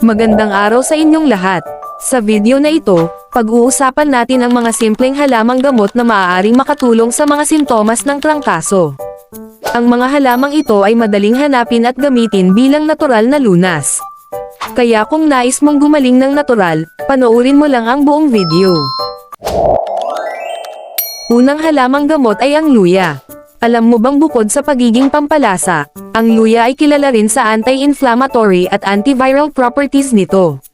Magandang araw sa inyong lahat. Sa video na ito, pag-uusapan natin ang mga simpleng halamang gamot na maaaring makatulong sa mga sintomas ng trangkaso. Ang mga halamang ito ay madaling hanapin at gamitin bilang natural na lunas. Kaya kung nais mong gumaling ng natural, panoorin mo lang ang buong video. Unang halamang gamot ay ang luya. Alam mo bang bukod sa pagiging pampalasa, ang luya ay kilala rin sa anti-inflammatory at antiviral properties nito.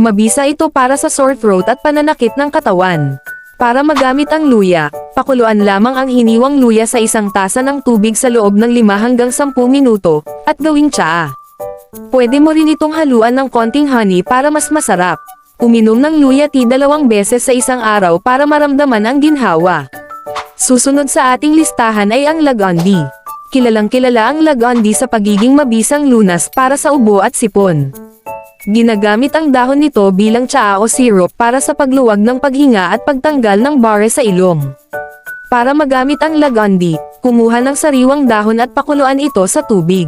Mabisa ito para sa sore throat at pananakit ng katawan. Para magamit ang luya, pakuluan lamang ang hiniwang luya sa isang tasa ng tubig sa loob ng 5 hanggang 10 minuto, at gawing tsaa. Pwede mo rin itong haluan ng konting honey para mas masarap. Uminom ng luya tea dalawang beses sa isang araw para maramdaman ang ginhawa. Susunod sa ating listahan ay ang Lagondi. Kilalang kilala ang Lagondi sa pagiging mabisang lunas para sa ubo at sipon. Ginagamit ang dahon nito bilang tsaa o syrup para sa pagluwag ng paghinga at pagtanggal ng bare sa ilong. Para magamit ang Lagondi, kumuha ng sariwang dahon at pakuluan ito sa tubig.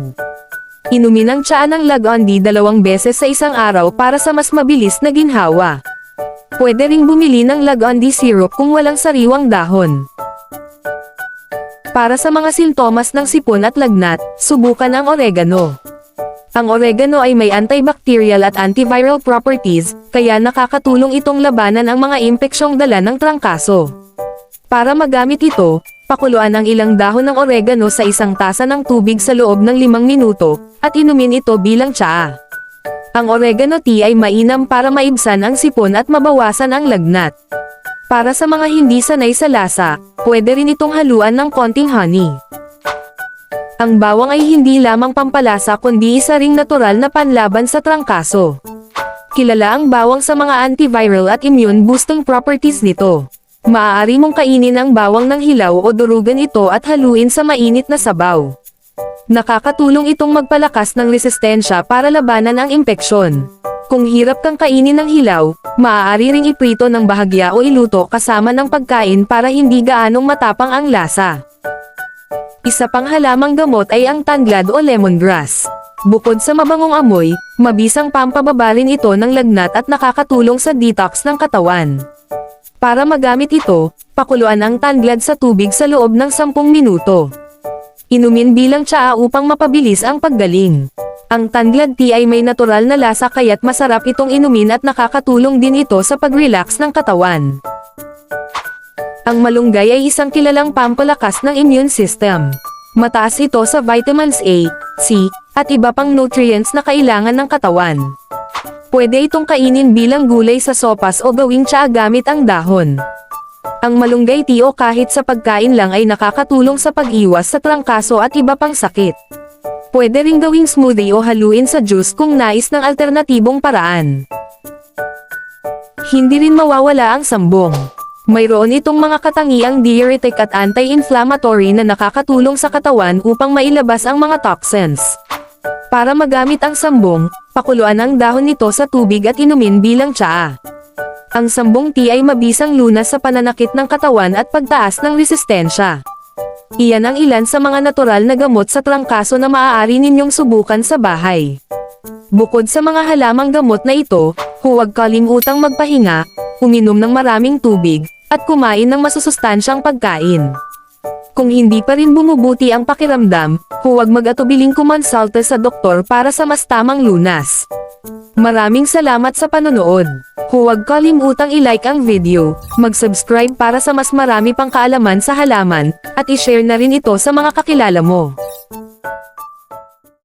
Inumin ang tsaa ng Lagondi dalawang beses sa isang araw para sa mas mabilis na ginhawa. Pwede ring bumili ng Lagondi syrup kung walang sariwang dahon. Para sa mga sintomas ng sipon at lagnat, subukan ang oregano. Ang oregano ay may antibacterial at antiviral properties, kaya nakakatulong itong labanan ang mga impeksyong dala ng trangkaso. Para magamit ito, pakuluan ang ilang dahon ng oregano sa isang tasa ng tubig sa loob ng limang minuto, at inumin ito bilang tsaa. Ang oregano tea ay mainam para maibsan ang sipon at mabawasan ang lagnat. Para sa mga hindi sanay sa lasa, pwede rin itong haluan ng konting honey. Ang bawang ay hindi lamang pampalasa kundi isa ring natural na panlaban sa trangkaso. Kilala ang bawang sa mga antiviral at immune boosting properties nito. Maaari mong kainin ang bawang ng hilaw o durugan ito at haluin sa mainit na sabaw. Nakakatulong itong magpalakas ng resistensya para labanan ang impeksyon. Kung hirap kang kainin ng hilaw, maaari ring iprito ng bahagya o iluto kasama ng pagkain para hindi gaanong matapang ang lasa. Isa pang halamang gamot ay ang tanglad o lemongrass. Bukod sa mabangong amoy, mabisang pampababa rin ito ng lagnat at nakakatulong sa detox ng katawan. Para magamit ito, pakuluan ang tanglad sa tubig sa loob ng 10 minuto. Inumin bilang tsaa upang mapabilis ang paggaling. Ang tanglad tea ay may natural na lasa kaya't masarap itong inumin at nakakatulong din ito sa pag-relax ng katawan. Ang malunggay ay isang kilalang pampalakas ng immune system. Mataas ito sa vitamins A, C, at iba pang nutrients na kailangan ng katawan. Pwede itong kainin bilang gulay sa sopas o gawing tsaa gamit ang dahon. Ang malunggay tea o kahit sa pagkain lang ay nakakatulong sa pag-iwas sa trangkaso at iba pang sakit. Pwede ring gawing smoothie o haluin sa juice kung nais ng alternatibong paraan. Hindi rin mawawala ang sambong. Mayroon itong mga katangiang diuretic at anti-inflammatory na nakakatulong sa katawan upang mailabas ang mga toxins. Para magamit ang sambong, pakuluan ang dahon nito sa tubig at inumin bilang tsaa. Ang sambong tea ay mabisang lunas sa pananakit ng katawan at pagtaas ng resistensya. Iyan ang ilan sa mga natural na gamot sa trangkaso na maaari ninyong subukan sa bahay. Bukod sa mga halamang gamot na ito, huwag kalimutang magpahinga, uminom ng maraming tubig, at kumain ng masusustansyang pagkain. Kung hindi pa rin bumubuti ang pakiramdam, huwag mag-atubiling kumonsulta sa doktor para sa mas tamang lunas. Maraming salamat sa panonood. Huwag kalimutang i-like ang video, mag-subscribe para sa mas marami pang kaalaman sa halaman, at i-share na rin ito sa mga kakilala mo.